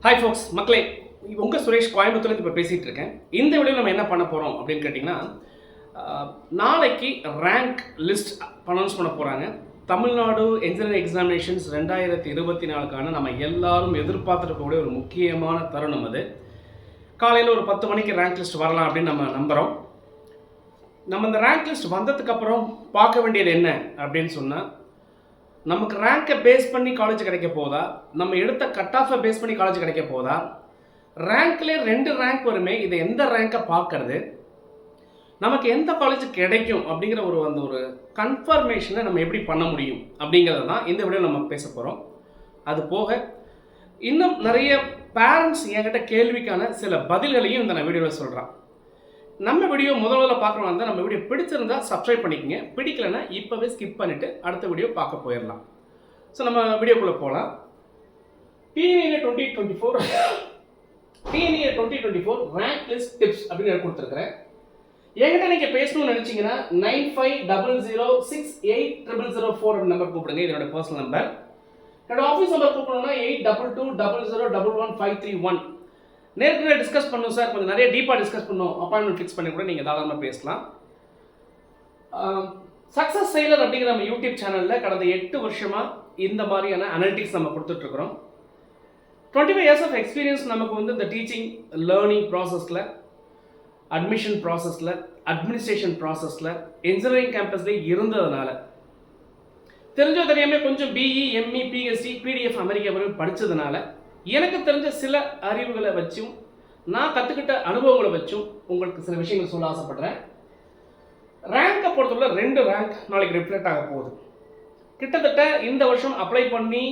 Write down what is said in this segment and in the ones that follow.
Hi ஃபோக்ஸ் மக்களே உங்கள் சுரேஷ் கோயம்புத்தூர்லேருந்து இப்போ பேசிகிட்டு இருக்கேன். இந்த வீடியோவில் நம்ம என்ன பண்ண போகிறோம் அப்படின்னு கேட்டிங்கன்னா நாளைக்கு ரேங்க் லிஸ்ட் அனௌன்ஸ் பண்ண போகிறாங்க தமிழ்நாடு என்ஜினியரிங் எக்ஸாமினேஷன்ஸ் ரெண்டாயிரத்தி இருபத்தி நாலுக்கான நம்ம எல்லாரும் எதிர்பார்த்துருக்கக்கூடிய ஒரு முக்கியமான தருணம் அது. காலையில் ஒரு பத்து மணிக்கு ரேங்க் லிஸ்ட் வரலாம் அப்படின்னு நம்ம நம்புகிறோம் நம்ம இந்த ரேங்க் லிஸ்ட் வந்ததுக்கப்புறம் பார்க்க வேண்டியது என்ன அப்படின்னு சொன்னால் நமக்கு ரேங்கை பேஸ் பண்ணி காலேஜ் கிடைக்க போதா? நம்ம எடுத்த கட் ஆஃபை பேஸ் பண்ணி காலேஜ் கிடைக்க போதா? ரேங்க்லேயே ரெண்டு ரேங்க் வருமே இதை எந்த ரேங்கை பார்க்கறது? நமக்கு எந்த காலேஜ் கிடைக்கும் அப்படிங்கிற ஒரு அந்த ஒரு கன்ஃபர்மேஷனை நம்ம எப்படி பண்ண முடியும் அப்படிங்கிறத தான் இந்த வீடியோ நம்ம பேச போகிறோம் அது போக இன்னும் நிறைய பேரண்ட்ஸ் என்கிட்ட கேள்விக்கான சில பதில்களையும் இந்த நான் வீடியோவில் சொல்கிறேன் நம்ம வீடியோ முதல்ல பார்க்குறவங்க இருந்தால் நம்ம வீடியோ பிடிச்சிருந்தா சப்ஸ்கிரைப் பண்ணிக்கங்க. பிடிக்கலன்னா இப்போவே ஸ்கிப் பண்ணிவிட்டு அடுத்த வீடியோ பார்க்க போயிடலாம் ஸோ நம்ம வீடியோக்குள்ளே போகலாம் DNA twenty twenty four DNA twenty twenty four rank list tips அப்படின்னு நான் கொடுத்துருக்குறேன். என்கிட்ட நீங்கள் பேசணும்னு நினச்சிங்கன்னா nine five double zero six eight triple zero four number கூப்பிடுங்க. என்னோட பர்சனல் நம்பர் என்னோட office number கூப்பிடணும்னா eight double two double zero double one five three one நேருக்கு டிஸ்கஸ் பண்ணணும் சார் கொஞ்சம் நிறைய டீப்பாக டிஸ்கஸ் பண்ணணும் அப்பாயின்மெண்ட் ஃபிக்ஸ் பண்ணி கூட நீங்கள் தாராளமாக பேசலாம். சக்ஸஸ் செயலர் அப்படிங்கிற நம்ம யூடியூப் சேனலில் கடந்த எட்டு வருஷமாக இந்த மாதிரியான அனலிட்டிக்ஸ் நம்ம கொடுத்துட்ருக்குறோம். Twenty five years of experience நமக்கு வந்து இந்த டீச்சிங் லேர்னிங் ப்ராசஸில் அட்மிஷன் ப்ராசஸில் அட்மினிஸ்ட்ரேஷன் ப்ராசஸில் இன்ஜினியரிங் கேம்பஸ்லேயே இருந்ததுனால. தெரிஞ்சோ தெரியாமல் கொஞ்சம் BE ME BSc PDF America படித்ததுனால எனக்கு தெரிஞ்ச சில அறிவுகளை வச்சும் நான் கற்றுக்கிட்ட அனுபவங்களை வச்சும் உங்களுக்கு சில விஷயங்கள் சொல்ல ஆசைப்படுறேன். ரேங்கை பொறுத்தவரை ரெண்டு ரேங்க் நாளைக்கு ரிஃப்ளெக்ட் ஆக போகுது. கிட்டத்தட்ட இந்த வருஷம் அப்ளை பண்ணி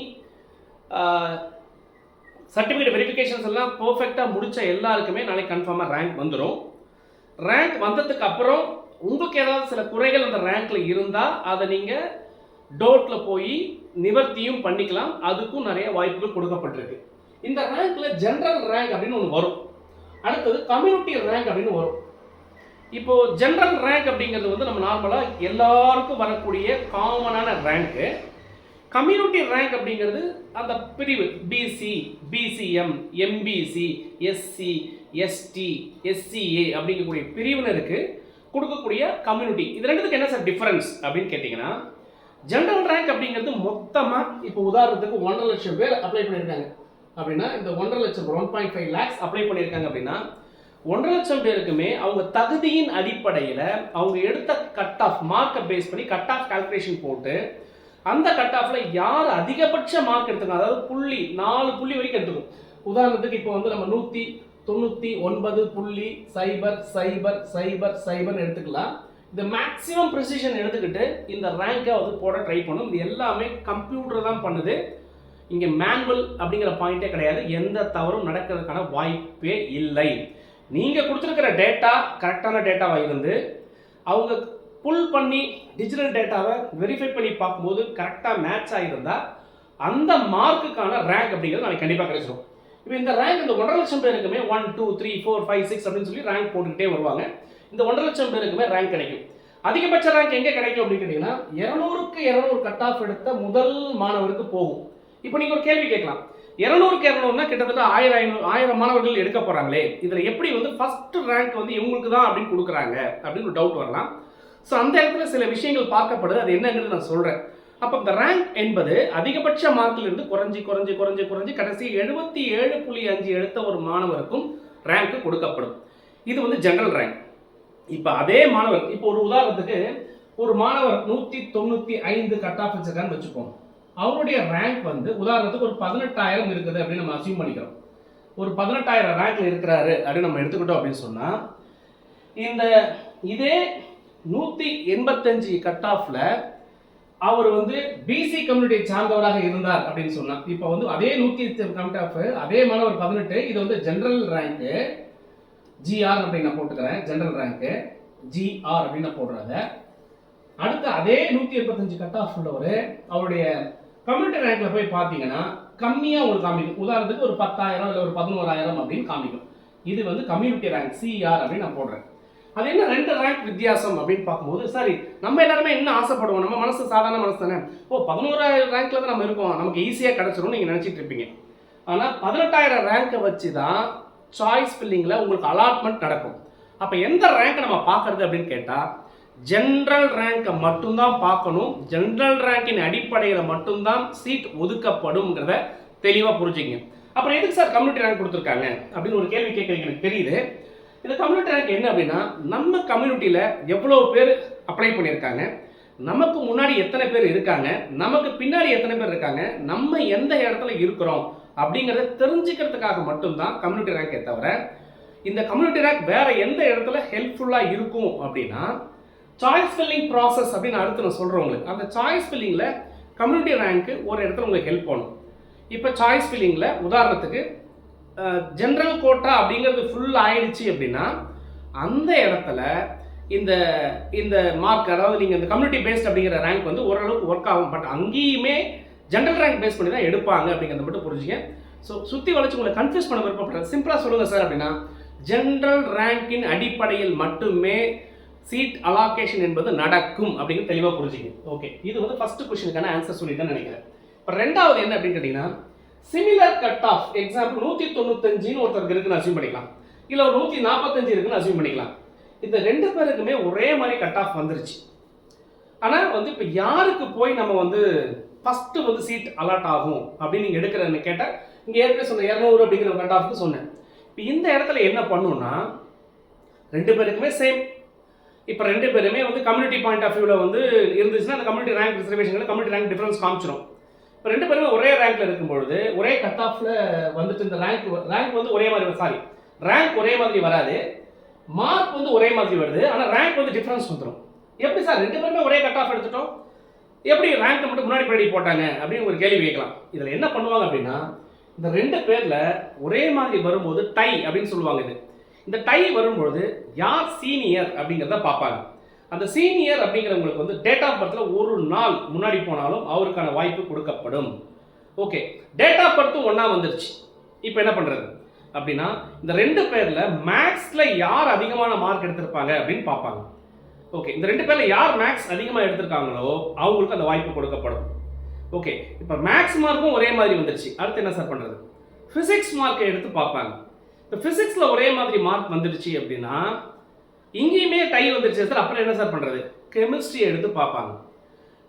சர்டிஃபிகேட் வெரிஃபிகேஷன்ஸ் எல்லாம் பர்ஃபெக்டாக முடித்த எல்லாருக்குமே நாளைக்கு கன்ஃபார்மாக ரேங்க் வந்துடும் ரேங்க் வந்ததுக்கு அப்புறம் உங்களுக்கு ஏதாவது சில குறைகள் அந்த ரேங்க்கில் இருந்தால் அதை நீங்கள் டோட்டில் போய் நிவர்த்தியும் பண்ணிக்கலாம். அதுக்கும் நிறைய வாய்ப்புகள் கொடுக்கப்பட்டிருக்கு. இந்த ரேங்க்ல ஜென்ரல் ரேங்க் அப்படின்னு ஒன்று வரும். அடுத்தது கம்யூனிட்டி ரேங்க் அப்படின்னு வரும். இப்போ ஜென்ரல் ரேங்க் அப்படிங்கிறது வந்து நம்ம நார்மலாக எல்லாருக்கும் வரக்கூடிய காமனான ரேங்க்கு கம்யூனிட்டி ரேங்க் அப்படிங்கிறது அந்த பிரிவு BC BCM MBC SC ST SCA அப்படிங்கக்கூடிய பிரிவினருக்கு கொடுக்கக்கூடிய கம்யூனிட்டி இது ரெண்டுத்துக்கு என்ன சார் டிஃபரன்ஸ் அப்படின்னு கேட்டிங்கன்னா ஜென்ரல் ரேங்க் அப்படிங்கிறது மொத்தமாக இப்போ உதாரணத்துக்கு ஒன்றரை லட்சம் பேர் அப்ளை பண்ணியிருக்காங்க. அப்படின்னா இந்த ஒன்றரை லட்சம் one point five lakhs apply பண்ணியிருக்காங்க அப்படின்னா ஒன்றரை லட்சம் பேருக்குமே அவங்க தகுதியின் அடிப்படையில் அவங்க எடுத்த கட் ஆஃப் மார்க்கை பேஸ் பண்ணி கட் ஆஃப் கால்குலேஷன் போட்டு அந்த கட் ஆஃப்ல யார் அதிகபட்ச மார்க் எடுத்துக்கணும் அதாவது புள்ளி நாலு புள்ளி வரைக்கும் எடுத்துக்கும் உதாரணத்துக்கு இப்போ வந்து நம்ம நூற்றி தொண்ணூற்றி ஒன்பது புள்ளி சைபர் சைபர் சைபர் சைபர்னு எடுத்துக்கலாம். இந்த மேக்ஸிமம் ப்ரிசிஷன் எடுத்துக்கிட்டு இந்த ரேங்கை வந்து போட ட்ரை பண்ணும். இது எல்லாமே கம்ப்யூட்டர் தான் பண்ணுது. இங்கே மேனுவல் அப்படிங்கிற பாயிண்டே கிடையாது. எந்த தவறும் நடக்கிறதுக்கான வாய்ப்பே இல்லை. நீங்கள் கொடுத்துருக்கிற டேட்டா கரெக்டான டேட்டாவாக இருந்து அவங்க புல் பண்ணி டிஜிட்டல் டேட்டாவை வெரிஃபை பண்ணி பார்க்கும்போது கரெக்டாக மேட்ச் ஆகியிருந்தால் அந்த மார்க்குக்கான ரேங்க் அப்படிங்கிறது நாளைக்கு கண்டிப்பாக கிடைச்சிடும் இப்போ இந்த ரேங்க் இந்த ஒன்றரை லட்சம் பேருக்குமே one two three four five six அப்படின்னு சொல்லி ரேங்க் போட்டுக்கிட்டே வருவாங்க. இந்த ஒன்றரை லட்சம் பேருக்குமே ரேங்க் கிடைக்கும். அதிகபட்ச ரேங்க் எங்கே கிடைக்கும் அப்படின்னு கேட்டிங்கன்னா இரநூறுக்கு இரநூறு கட் ஆஃப் எடுத்த முதல் மாணவருக்கு போகும். இப்போ நீங்கள் ஒரு கேள்வி கேட்கலாம். இரநூறுக்கு இரநூறுனா கிட்டத்தட்ட ஆயிரம் ஐநூறு ஆயிரம் மாணவர்கள் எடுக்க போகிறாங்களே இதில் எப்படி வந்து ஃபஸ்ட் ரேங்க் வந்து இவங்களுக்கு தான் அப்படின்னு கொடுக்குறாங்க அப்படின்னு ஒரு டவுட் வரலாம். ஸோ அந்த இடத்துல சில விஷயங்கள் பார்க்கப்படுது. அது என்னங்கிறது நான் சொல்கிறேன் அப்போ இந்த ரேங்க் என்பது அதிகபட்ச மார்க்கிலிருந்து குறைஞ்சி குறைஞ்சி குறைஞ்சி குறைஞ்சி கடைசி எழுபத்தி ஏழு புள்ளி அஞ்சு எடுத்த ஒரு மாணவருக்கும் ரேங்க் கொடுக்கப்படும். இது வந்து ஜென்ரல் ரேங்க் இப்போ அதே மாணவர் இப்போ ஒரு உதாரணத்துக்கு ஒரு மாணவர் நூற்றி தொண்ணூற்றி ஐந்து கட் ஆஃப் வச்சிருக்கான்னு வச்சுப்போம் அவருடைய ரேங்க் வந்து உதாரணத்துக்கு ஒரு பதினெட்டாயிரம் இருக்குது அப்படின்னு நம்ம அசியூம் பண்ணிக்கிறோம். ஒரு பதினெட்டாயிரம் ரேங்க்ல இருக்கிறாரு அப்படின்னு நம்ம எடுத்துக்கிட்டோம் அப்படின்னு சொன்னால் இந்த இதே நூற்றி எண்பத்தஞ்சு கட் ஆஃப்ல அவர் வந்து பிசி கம்யூனிட்டியை சார்ந்தவராக இருந்தார் அப்படின்னு சொன்னார் இப்போ வந்து அதே நூற்றி கட் ஆஃப் அதே மாணவர் பதினெட்டு இது வந்து ஜென்ரல் ரேங்க்கு ஜிஆர் அப்படின்னு நான் போட்டுக்கிறேன் ஜென்ரல் ரேங்க்கு ஜிஆர் அப்படின்னு நான் போடுறத அடுத்து அதே நூற்றி எண்பத்தஞ்சு கட் ஆஃப் உள்ளவர் அவருடைய கம்யூனிட்டி ரேங்க்ல போய் பார்த்தீங்கன்னா கம்மியாக உங்களுக்கு காமிக்கும். உதாரணத்துக்கு ஒரு பத்தாயிரம் இல்லை ஒரு பதினோராயிரம் அப்படின்னு காமிக்கும். இது வந்து கம்யூனிட்டி ரேங்க் சிஆர் அப்படின்னு நான் போடுறேன். அது என்ன ரெண்டு ரேங்க் வித்தியாசம் அப்படின்னு பார்க்கும்போது சரி நம்ம எல்லாருமே என்ன ஆசைப்படுவோம்? நம்ம மனசு சாதாரண மனசு தானே? ஓ பதினோராயிரம் ரேங்க்ல தான் நம்ம இருக்கோம். நமக்கு ஈஸியாக கிடச்சிரும் நீங்கள் நினச்சிட்டு இருப்பீங்க. ஆனால் பதினெட்டாயிரம் ரேங்கை வச்சு தான் சாய்ஸ் ஃபில்லிங்கில் உங்களுக்கு அலாட்மெண்ட் நடக்கும். அப்போ எந்த ரேங்க் நம்ம பார்க்கறது அப்படின்னு கேட்டால் ஜென்ரல் ரேங்கை மட்டும்தான் பார்க்கணும். ஜென்ரல் ரேங்கின் அடிப்படையில் மட்டும்தான் சீட் ஒதுக்கப்படும்ங்கிறத தெளிவாக புரிஞ்சுங்க. அப்புறம் எதுக்கு சார் கம்யூனிட்டி ரேங்க் கொடுத்துருக்காங்க? அப்படின்னு ஒரு கேள்வி கேட்குறீங்க எனக்கு தெரியுது. இந்த கம்யூனிட்டி ரேங்க் என்ன அப்படின்னா நம்ம கம்யூனிட்டியில் எவ்வளோ பேர் அப்ளை பண்ணியிருக்காங்க? நமக்கு முன்னாடி எத்தனை பேர் இருக்காங்க? நமக்கு பின்னாடி எத்தனை பேர் இருக்காங்க? நம்ம எந்த இடத்துல இருக்கிறோம்? அப்படிங்கிறத தெரிஞ்சுக்கிறதுக்காக மட்டும்தான் கம்யூனிட்டி ரேங்கை தவிர இந்த கம்யூனிட்டி ரேங்க் வேற எந்த இடத்துல ஹெல்ப்ஃபுல்லாக இருக்கும் அப்படின்னா சாய்ஸ் ஃபில்லிங் ப்ராசஸ் அப்படின்னு அடுத்து நான் சொல்கிறேன் உங்களுக்கு. அந்த சாய்ஸ் ஃபில்லிங்கில் கம்யூனிட்டி ரேங்க்கு ஒரு இடத்துல உங்களுக்கு ஹெல்ப் பண்ணும். இப்போ சாய்ஸ் ஃபில்லிங்கில் உதாரணத்துக்கு ஜென்ரல் கோட்டா அப்படிங்கிறது ஃபுல் ஆயிடுச்சு அப்படின்னா அந்த இடத்துல இந்த இந்த மார்க் அதாவது நீங்கள் இந்த கம்யூனிட்டி பேஸ்ட் அப்படிங்கிற ரேங்க் வந்து ஓரளவுக்கு ஒர்க் ஆகும். பட் அங்கேயுமே ஜென்ரல் ரேங்க் பேஸ் பண்ணி தான் எடுப்பாங்க அப்படிங்கிறத மட்டும் புரிஞ்சுங்க. ஸோ சுற்றி வளைச்சு உங்களை கன்ஃபியூஸ் பண்ண விருப்பப்படுறேன். சிம்பிளாக சொல்லுங்கள் சார் அப்படின்னா ஜென்ரல் ரேங்கின் அடிப்படையில் மட்டுமே சீட் அலாகேஷன் என்பது நடக்கும் அப்படின்னு தெளிவாக புரிஞ்சுங்க ஓகே இது வந்து ஃபர்ஸ்ட் கொஸ்டினுக்கான ஆன்சர் சொல்லி நினைக்கிறேன். இப்போ ரெண்டாவது என்ன அப்படின்னு கேட்டிங்கன்னா சிமிலர் கட் ஆஃப் எக்ஸாம்பிள் நூற்றி தொண்ணூத்தஞ்சுன்னு ஒருத்தருக்கு இருக்குன்னு அசியூம் பண்ணிக்கலாம். இல்லை ஒரு நூற்றி நாற்பத்தஞ்சு இருக்குன்னு அசியூம் பண்ணிக்கலாம். இந்த ரெண்டு பேருக்குமே ஒரே மாதிரி கட் ஆஃப் வந்துருச்சு. ஆனால் வந்து இப்போ யாருக்கு போய் நம்ம வந்து ஃபஸ்ட்டு வந்து சீட் அலாட் ஆகும் அப்படின்னு நீங்கள் எடுக்கிறன்னு கேட்டால் இங்கே ஏற்கனவே சொன்ன இரநூறு அப்படிங்கிற கட் ஆஃப்க்கு சொன்னேன். இப்போ இந்த இடத்துல என்ன பண்ணுன்னா ரெண்டு பேருக்குமே சேம் இப்போ ரெண்டு பேருமே வந்து கம்யூனிட்டி பாயிண்ட் ஆஃப் வியூவில் வந்து இருந்துச்சுன்னா அந்த கம்யூனிட்டி ரேங்க் ரிசர்வேஷனில் கம்யூனிட்டி ரேங்க் டிஃபரன்ஸ் காமிச்சிடும் இப்போ ரெண்டு பேருமே ஒரே ரேங்க்ல இருக்கும் பொழுது ஒரே கட் ஆஃப்ல வந்துட்டு இந்த ரேங்க் ரேங்க் வந்து ஒரே மாதிரி சாரி ரேங்க் ஒரே மாதிரி வராது. மார்க் வந்து ஒரே மாதிரி வருது ஆனால் ரேங்க் வந்து டிஃபரன்ஸ் வந்துடும் எப்படி சார் ரெண்டு பேருமே ஒரே கட் ஆஃப் எடுத்துட்டோம். எப்படி ரேங்க் மட்டும் முன்னாடி பின்னாடி போட்டாங்க? அப்படின்னு ஒரு கேள்வி கேட்கலாம். இதில் என்ன பண்ணுவாங்க அப்படின்னா இந்த ரெண்டு பேரில் ஒரே மாதிரி வரும்போது டை அப்படின்னு சொல்லுவாங்க இது. இந்த டை வரும்பொழுது யார் சீனியர் அப்படிங்கிறத பார்ப்பாங்க. அந்த சீனியர் அப்படிங்கிறவங்களுக்கு வந்து டேட் ஆஃப் பர்த்தில் ஒரு நாள் முன்னாடி போனாலும் அவருக்கான வாய்ப்பு கொடுக்கப்படும். ஓகே டேட் ஆஃப் பர்த்தும் ஒன்றா வந்துருச்சு. இப்போ என்ன பண்ணுறது அப்படின்னா இந்த ரெண்டு பேரில் மேக்ஸில் யார் அதிகமான மார்க் எடுத்திருப்பாங்க அப்படின்னு பார்ப்பாங்க. ஓகே இந்த ரெண்டு பேரில் யார் மேக்ஸ் அதிகமாக எடுத்திருக்காங்களோ அவங்களுக்கு அந்த வாய்ப்பு கொடுக்கப்படும். ஓகே இப்போ மேக்ஸ் மார்க்கும் ஒரே மாதிரி வந்துருச்சு. அடுத்து என்ன சார் பண்ணுறது ஃபிசிக்ஸ் மார்க்கை எடுத்து பார்ப்பாங்க. இப்போ ஃபிசிக்ஸில் ஒரே மாதிரி மார்க் வந்துடுச்சு அப்படின்னா இங்கேயுமே டை வந்துடுச்சு சார் அப்புறம் என்ன சார் பண்ணுறது கெமிஸ்ட்ரி எடுத்து பார்ப்பாங்க.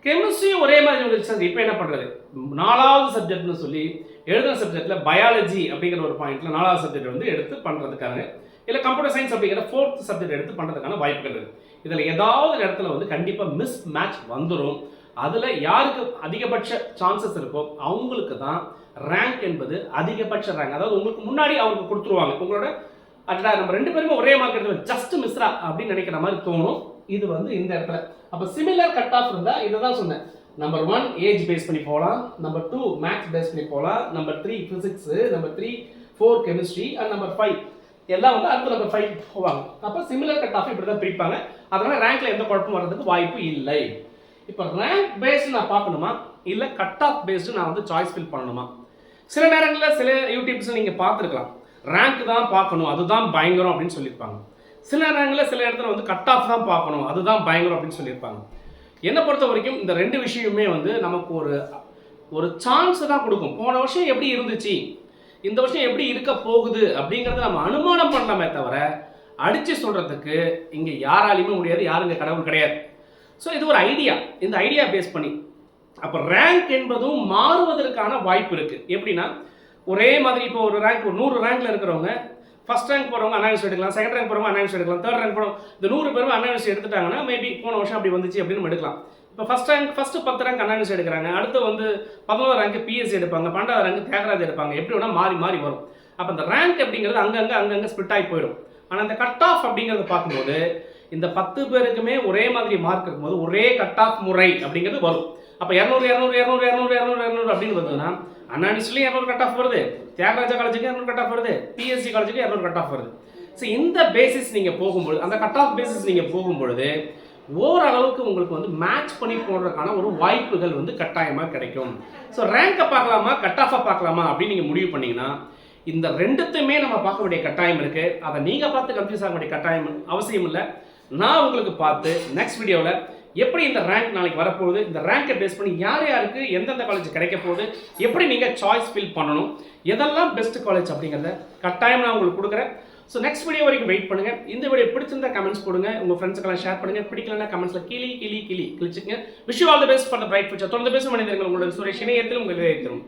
கெமிஸ்ட்ரியும் ஒரே மாதிரி வந்துடுச்சு சார் இப்போ என்ன பண்ணுறது நாலாவது சப்ஜெக்ட்னு சொல்லி எழுதுன சப்ஜெக்டில் பயாலஜி அப்படிங்கிற ஒரு பாயிண்ட்டில் நாலாவது சப்ஜெக்ட் வந்து எடுத்து பண்ணுறதுக்காக இல்லை கம்ப்யூட்டர் சயின்ஸ் அப்படிங்கிற ஃபோர்த் சப்ஜெக்ட் எடுத்து பண்ணுறதுக்கான வாய்ப்புகள் இருக்குது இதில் ஏதாவது இடத்துல வந்து கண்டிப்பாக மிஸ் மேட்ச் வந்துடும் அதில் யாருக்கு அதிகபட்ச சான்சஸ் இருக்கோ அவங்களுக்கு தான் ரேங்க் என்பது அதிகபட்ச ரேங்க் அதாவது உங்களுக்கு முன்னாடி அவங்களுக்கு கொடுத்துருவாங்க. உங்களோட அடடா நம்ம ரெண்டு பேருமே ஒரே மார்க் எடுத்து ஜஸ்ட் மிஸ்ரா அப்படின்னு நினைக்கிற மாதிரி தோணும். இது வந்து இந்த இடத்துல. அப்போ சிமிலர் கட் ஆஃப் இருந்தால் இதை தான் சொன்னேன். நம்பர் ஒன் ஏஜ் பேஸ் பண்ணி போகலாம் நம்பர் டூ மேக்ஸ் பேஸ் பண்ணி போகலாம் number three physics number three four chemistry and number five எல்லாம் வந்து அடுத்த நம்பர் ஃபைவ் போவாங்க. அப்போ சிமிலர் கட் ஆஃப் இப்படி தான் பிரிப்பாங்க. அதனால ரேங்க்ல எந்த குழப்பம் வர்றதுக்கு வாய்ப்பு இல்லை. இப்போ ரேங்க் பேஸ்டு நான் பார்க்கணுமா? இல்லை கட் ஆஃப் பேஸ்டு நான் வந்து சாய்ஸ் ஃபில் பண்ணணுமா? சில நேரங்களில் சில யூடியூப்ஸ் நீங்கள் பார்த்துருக்கலாம். ரேங்க் தான் பார்க்கணும் அதுதான் பயங்கரம் அப்படின்னு சொல்லியிருப்பாங்க. சில நேரங்களில் சில இடத்துல வந்து கட் ஆஃப் தான் பார்க்கணும் அதுதான் பயங்கரம் அப்படின்னு சொல்லியிருப்பாங்க. என்னை பொறுத்த வரைக்கும் இந்த ரெண்டு விஷயமுமே வந்து நமக்கு ஒரு ஒரு சான்ஸ் தான் கொடுக்கும். போன வருஷம் எப்படி இருந்துச்சு? இந்த வருஷம் எப்படி இருக்க போகுது? அப்படிங்கிறத நம்ம அனுமானம் பண்ணலாமே தவிர அடித்து சொல்கிறதுக்கு இங்கே யாராலையுமே முடியாது யாருங்க கடவுள் கிடையாது. ஸோ இது ஒரு ஐடியா இந்த ஐடியா பேஸ் பண்ணி. அப்போ ரேங்க் என்பதும் மாறுவதற்கான வாய்ப்பு இருக்குது எப்படின்னா ஒரே மாதிரி இப்போ ஒரு ரேங்க் ஒரு நூறு ரேங்க்ல இருக்கிறவங்க ஃபஸ்ட் ரேங்க் போகிறவங்க அனௌன்ஸ் எடுக்கலாம் செகண்ட் ரேங்க் போகிறவங்க அனௌன்ஸ் எடுக்கலாம் தேர்ட் ரேங்க் போகிறவங்க இந்த நூறு பேரும் அனௌன்ஸ் எடுத்துட்டாங்கன்னா மேபி போன வருஷம் அப்படி வந்துச்சு அப்படின்னு நம்ம எடுக்கலாம். இப்போ ஃபர்ஸ்ட் ரேங்க் ஃபஸ்ட்டு பத்து ரேங்க் அனௌன்ஸ் எடுக்கிறாங்க. அடுத்து வந்து பதினோரு ரேங்க் பிஎஸ்சி எடுப்பாங்க பன்னெண்டாவது ரேங்க் தியாகராஜ் எடுப்பாங்க. எப்படி வேணால் மாறி மாறி வரும். அப்போ அந்த ரேங்க் அப்படிங்கிறது அங்கங்கே அங்கங்கே ஸ்பிட் ஆகி போயிடும். ஆனால் அந்த கட் ஆஃப் அப்படிங்கிறத பார்க்கும்போது இந்த பத்து பேருக்குமே ஒரே மாதிரி மார்க் இருக்கும்போது ஒரே கட் ஆஃப் முறை அப்படிங்கிறது வரும். அப்போ இரநூறு இரநூறு இரநூறு இரநூறு இரநூறு இரநூறு அப்படின்னு வந்ததுன்னா அண்ணாநிஸ்லேயும் இரநூறு கட் ஆஃப் வருது. தியாகராஜா காலேஜுக்கு இரநூறு கட் ஆஃப் வருது. பிஎஸ்சி காலேஜுக்கு இரநூறு கட் ஆஃப் வருது. ஸோ இந்த பேசிஸ் நீங்கள் போகும்பொழுது அந்த கட் ஆஃப் பேசிஸ் நீங்கள் போகும்பொழுது ஓரளவுக்கு உங்களுக்கு வந்து மேட்ச் பண்ணி போடுறதுக்கான ஒரு வாய்ப்புகள் வந்து கட்டாயமாக கிடைக்கும். ஸோ ரேங்கை பார்க்கலாமா கட் ஆஃபை பார்க்கலாமா அப்படின்னு நீங்கள் முடிவு பண்ணிங்கன்னா இந்த ரெண்டுத்தையுமே நம்ம பார்க்க வேண்டிய கட்டாயம் இருக்குது அதை நீங்கள் பார்த்து கன்ஃபியூஸ் ஆக வேண்டிய கட்டாயம் அவசியம் இல்லை. நான் உங்களுக்கு பார்த்து நெக்ஸ்ட் வீடியோவில் எப்படி இந்த ரேங்க் நாளைக்கு வரப்போகுது இந்த ரேங்கை பேஸ் பண்ணி யார் யாருக்கு எந்தெந்த காலேஜ் கிடைக்க போகுது எப்படி நீங்கள் சாய்ஸ் ஃபில் பண்ணணும் எதெல்லாம் பெஸ்ட் காலேஜ் அப்படிங்கிறத கட்டாயம் நான் உங்களுக்கு கொடுக்குறேன். ஸோ நெக்ஸ்ட் வீடியோ வரைக்கும் வெயிட் பண்ணுங்க. இந்த வீடியோ பிடிச்சிருந்தா கமெண்ட்ஸ் போடுங்க. உங்க ஃப்ரெண்ட்ஸுக்கெல்லாம் ஷேர் பண்ணுங்கள் பிடிக்கலன்னா கமெண்ட்ஸில் கிளி கிளி கிளி கிழிச்சுங்க wish all the best for the bright future தொடர்ந்து பேசும் மனிதர்கள் உங்களுடன். சுரேஷ் இணையத்தில் உங்களுக்கு நன்றி.